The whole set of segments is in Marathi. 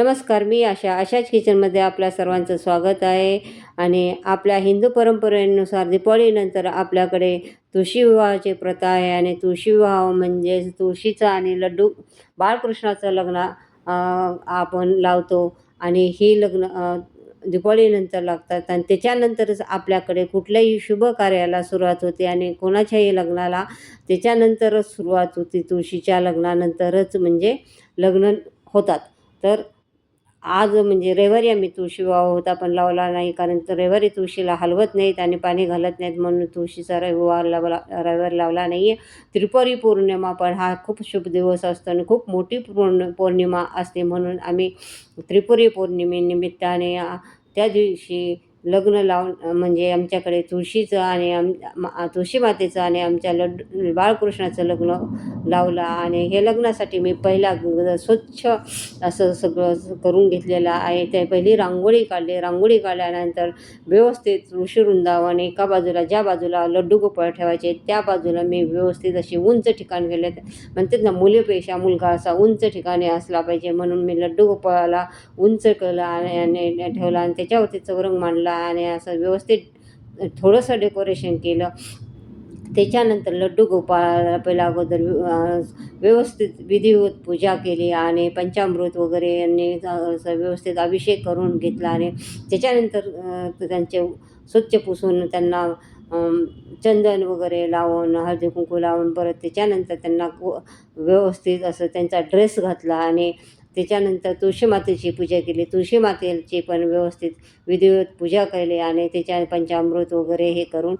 नमस्कार मी आशा. आशाच किचनमध्ये आपल्या सर्वांचं स्वागत आहे. आणि आपल्या हिंदू परंपरेनुसार दीपावलीनंतर आपल्याकडे तुळशी विवाहाची प्रथा आहे. आणि तुळशी विवाह म्हणजे तुळशीचा आणि लड्डू बाळकृष्णाचं लग्न आपण लावतो. आणि ही लग्न अं, दीपावलीनंतर लागतात. आणि त्याच्यानंतरच आपल्याकडे कुठल्याही शुभ कार्याला सुरुवात होते आणि कोणाच्याही लग्नाला त्याच्यानंतरच सुरुवात होती तुळशीच्या लग्नानंतरच म्हणजे लग्न होतात. तर आज म्हणजे रविवारी आम्ही तुळशी विवाह होता पण लावला नाही कारण तर रविवारी तुळशीला हलवत नाहीत आणि पाणी घालत नाहीत म्हणून तुळशीचा रविवार लावला रविवार लावला नाही आहे त्रिपुरी पौर्णिमा पण हा खूप शुभ दिवस असतो आणि खूप मोठी पौर्ण पौर्णिमा असते म्हणून आम्ही त्रिपुरी पौर्णिमेनिमित्ताने त्या दिवशी लग्न लावून म्हणजे आमच्याकडे तुळशीचं आणि आम मा- तुळशी मातेचं आणि आमच्या लड्डू बाळकृष्णाचं लग्न लावलं. आणि हे लग्नासाठी मी पहिला स्वच्छ असं सगळं करून घेतलेलं आहे. ते पहिली रांगोळी काढली. रांगोळी काढल्यानंतर व्यवस्थित तुळशी वृंदावन एका बाजूला ज्या बाजूला लड्डू गोपाळ ठेवायचे त्या बाजूला मी व्यवस्थित अशी उंच ठिकाण गेले म्हणतात ना मुलीपेक्षा मुलगा असा उंच ठिकाणी असला पाहिजे. म्हणून मी लड्डू गोपाळाला उंच केलं आणि आणि ठेवला. आणि त्याच्यावरती चौरंग मांडला. आणि असं व्यवस्थित थोडंसं डेकोरेशन केलं. त्याच्यानंतर लड्डू गोपाळ पहिला अगोदर व्यवस्थित विधिवत पूजा केली आणि पंचामृत वगैरे यांनी असं व्यवस्थित अभिषेक करून घेतला आणि त्याच्यानंतर त्यांचे स्वच्छ पुसून त्यांना चंदन वगैरे लावून हळदी कुंकू लावून परत त्याच्यानंतर त्यांना व्यवस्थित असं त्यांचा ड्रेस घातला आणि त्याच्यानंतर तुळशी मातेची पूजा केली. तुळशी मातेची पण व्यवस्थित विधिवत पूजा केली आणि त्याच्या पंचामृत वगैरे हे करून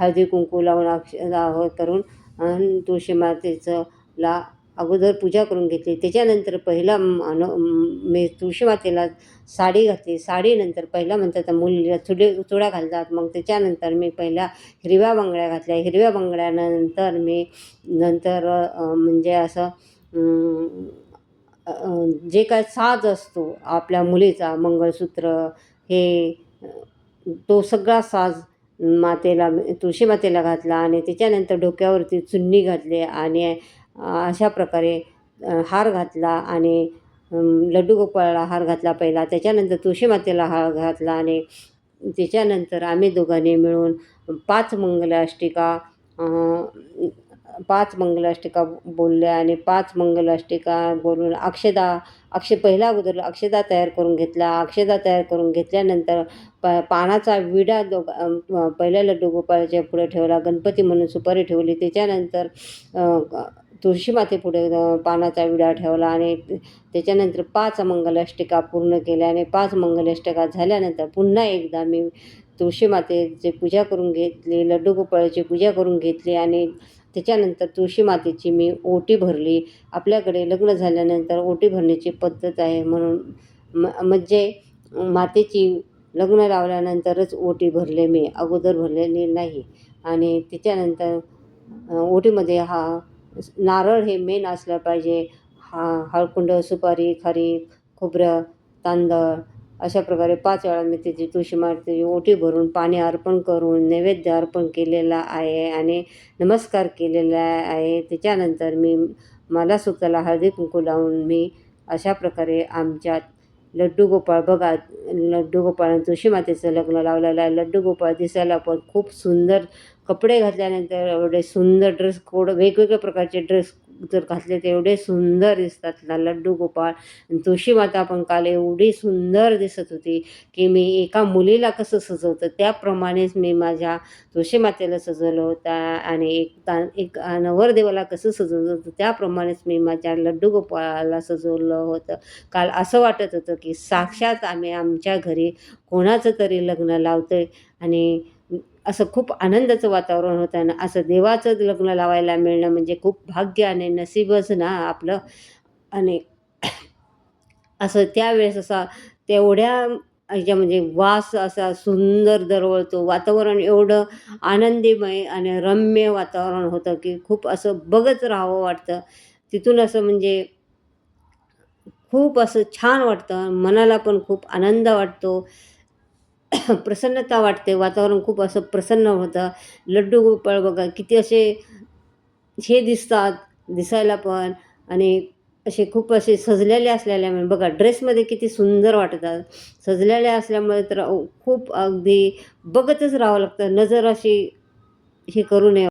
हळदी कुंकू लावून अक्ष हे करून अन् तुळशी मातेचं ला अगोदर पूजा करून घेतली. त्याच्यानंतर पहिला म- अन- मी तुळशी मातेला साडी घातली. साडीनंतर पहिला म्हणतात मुलीला चुडे चुडा घालतात. मग त्याच्यानंतर मी पहिल्या हिरव्या बांगड्या घातल्या. हिरव्या बांगड्यानंतर मी नंतर म्हणजे असं जे काय साज असतो आपल्या मुलीचा मंगळसूत्र हे तो सगळा साज मातेला तुळशी मातेला घातला आणि त्याच्यानंतर डोक्यावरती चुन्नी घातली आणि अशा प्रकारे हार घातला आणि लड्डू गोपाळाला हार घातला पहिला. त्याच्यानंतर तुळशी मातेला हार घातला आणि त्याच्यानंतर आम्ही दोघांनी मिळून पाच मंगलाष्टिका पाच मंगलाष्टिका बोलल्या आणि पाच मंगलाष्टिका बोलून अक्षदा अक्षय पहिला अगोदर अक्षदा तयार करून घेतला अक्षदा तयार करून घेतल्यानंतर प पानाचा विडा दो पहिल्या लड्डू गोपाळाच्या पुढे ठेवला गणपती म्हणून सुपारी ठेवली. त्याच्यानंतर तुळशी माते पुढे पानाचा विडा ठेवला आणि त्याच्यानंतर पाच मंगलाष्टिका पूर्ण केल्या आणि पाच मंगलाष्टिका झाल्यानंतर पुन्हा एकदा मी तुळशी मातेची पूजा करून घेतली लड्डू गोपाळाची पूजा करून घेतली आणि त्याच्यानंतर तुळशी मातेची मी ओटी भरली. आपल्याकडे लग्न झाल्यानंतर ओटी भरण्याची पद्धत आहे म्हणून म म्हणजे मातेची लग्न लावल्यानंतरच ओटी भरले मी अगोदर भरलेली नाही. आणि त्याच्यानंतर ओटीमध्ये हा नारळ हे मेन असलं पाहिजे. हा हळकुंड सुपारी खारी खोबरं तांदळ अशा प्रकारे पाच वेळा मी त्याची तुळशी मातेची ओटी भरून पाणी अर्पण करून नैवेद्य अर्पण केलेला आहे आणि नमस्कार केलेला आहे. त्याच्यानंतर मी मला सुताला हळदी कुंकू लावून मी अशा प्रकारे आमच्यात लड्डू गोपाळ बघा लड्डू गोपाळ आणि तुळशी मातेचं लग्न लावलेलं आहे. लड्डू गोपाळ दिसायला पण खूप सुंदर कपडे घातल्यानंतर एवढे सुंदर ड्रेस कोड वेगवेगळ्या प्रकारचे ड्रेस जर घातले तर एवढे सुंदर दिसतात. ना लड्डू गोपाळ आणि तुळशी माता पण काल एवढी सुंदर दिसत होती की मी एका मुलीला कसं सजवतं? त्याप्रमाणेच मी माझ्या तुळशी मातेला सजवलं होतं आणि एक ता एक नवरदेवाला कसं सजवलं होतं? त्याप्रमाणेच मी माझ्या लड्डू गोपाळाला सजवलं होतं. काल असं वाटत होतं की साक्षात आम्ही आमच्या घरी कोणाचं तरी लग्न लावतो आहे आणि असं खूप आनंदाचं वातावरण होतं ना असं देवाचं लग्न लावायला मिळणं म्हणजे खूप भाग्य आणि नसीबच ना आपलं. आणि असं त्यावेळेस असा तेवढ्या ह्याच्या म्हणजे वास असा सुंदर दरवळतो. वातावरण एवढं आनंदीमय आणि रम्य वातावरण होतं की खूप असं बघत राहावं वाटतं. तिथून असं म्हणजे खूप असं छान वाटतं. मनाला पण खूप आनंद वाटतो. प्रसन्नता वाटते. वातावरण खूप असं प्रसन्न होतं. लड्डू गोपाळ बघा किती असे हे दिसतात दिसायला पण. आणि असे खूप असे सजलेले असलेल्या म्हणजे बघा ड्रेसमध्ये किती सुंदर वाटतात. सजलेले असल्यामुळे तर खूप अगदी बघतच राहावं लागतं. नजर अशी हे करू नये.